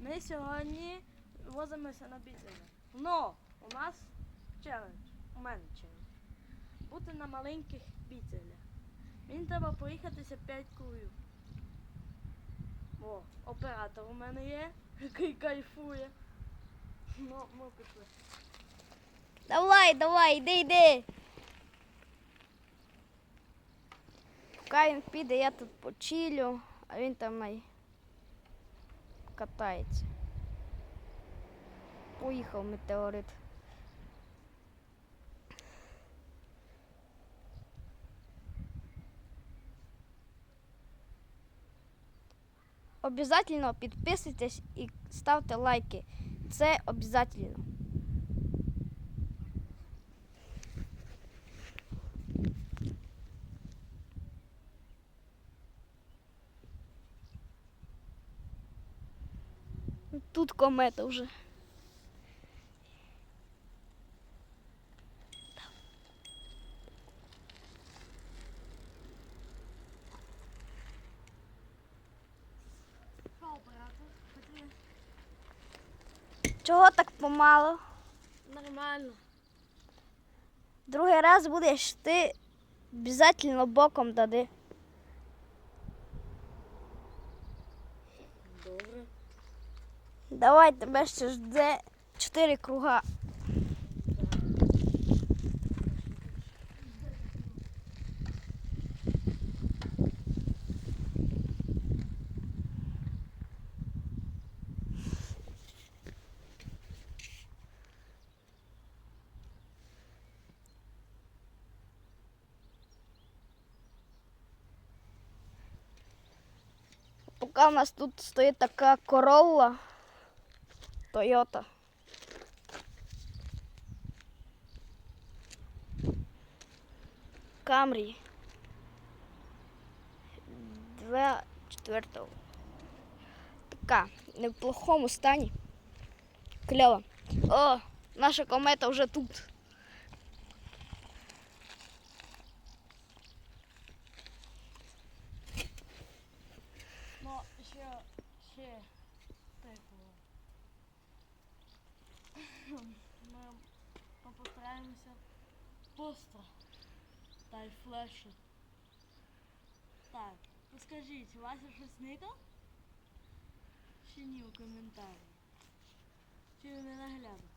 Ми сьогодні возимося на біцеля. Но у нас челендж. У мене челендж. Бути на маленьких біцелях. Мені треба проїхатися 5 кругів. О, оператор у мене є, який кайфує. Ну, ми пішли. Давай, давай, йди, йди. Поки він піде, я тут почилю, а він там ай катається. Поїхав метеорит. Обязательно підписуйтесь і ставте лайки. Це обязательно. Тут комета вже. Чого так помало? Нормально. Другий раз будеш ти обязательно боком дади. Добре. Давай тебе ще жде чотири круга. Поки у нас тут стоїть така корова Камрі. Два четвертого. Така, не в плохому стані. Кльово. О, наша комета вже тут. Ну, ще, ще, типу, ми попитаємося просто та й. Так, поскажіть, Вася щось никав? Чи ні у коментарі? Чи не наглядно?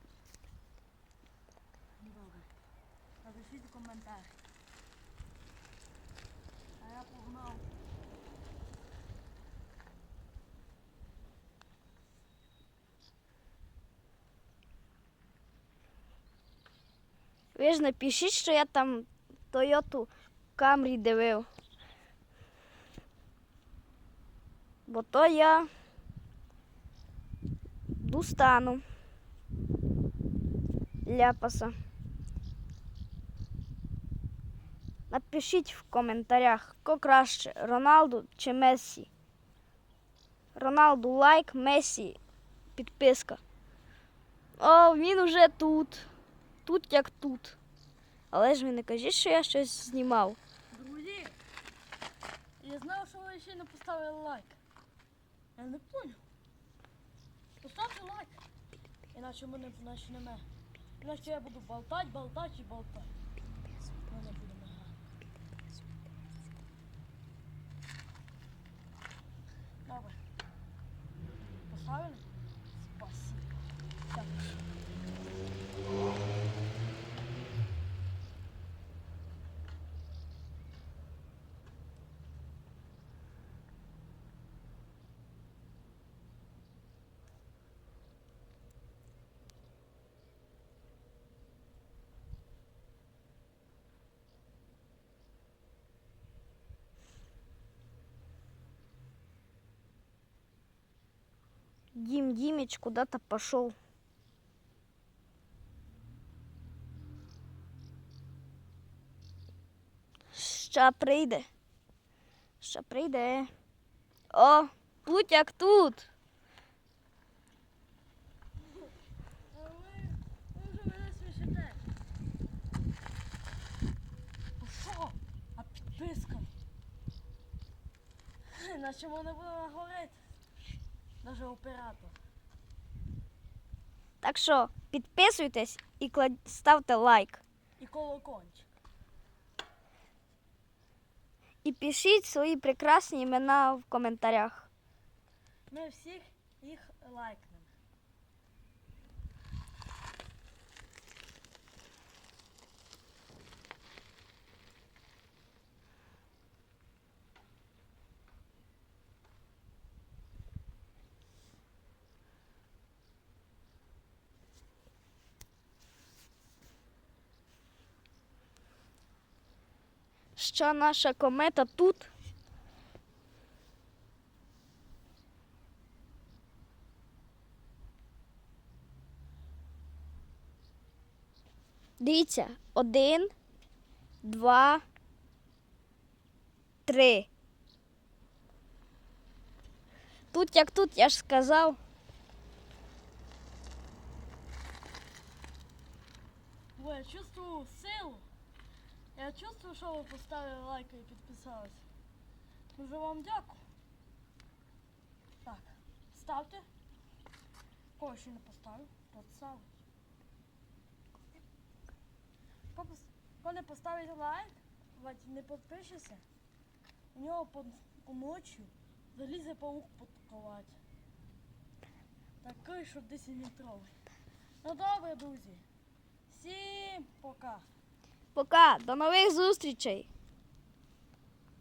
Добре. Напишіть у коментарі. А я погнав. Ви ж напишіть, що я там Тойоту Камрі дивив. Бо то я достану ляпаса. Напишіть в коментарях, хто краще, Роналду чи Мессі. Роналду лайк, Мессі підписка. О, він уже тут. Тут як тут. Але ж ви не кажіть, що я щось знімав. Друзі, я знав, що ви ще не поставили лайк. Я не понял. Поставте лайк. Іначе мене почнемо. Іначе я буду болтати, болтати і болтати. Ми не будемо грати. Добре. Поставили? Спасибо. Так. Дім Діміч куди-то пішов. Ща прийде. Ща прийде. О, тут як тут. Що? А не будемо говорити. Даже оператор. Так що підписуйтесь і клад... ставте лайк. І колокольчик. І пишіть свої прекрасні імена в коментарях. Ми всіх їх лайк. Що наша комета тут. Дивіться, один, два, три. Тут як тут, я ж сказав. Чувствую силу. Я чувствую, що ви поставили лайк і підписались. Дуже вам дякую. Так, ставте. Кого ще не поставив, тот ставить. Хто не поставить лайк, не підпишеться, у нього под ночі залізе паук під кровать. Такий, що 10 метровий. Ну добре, друзі. Всім пока. Пока, до нових зустрічей!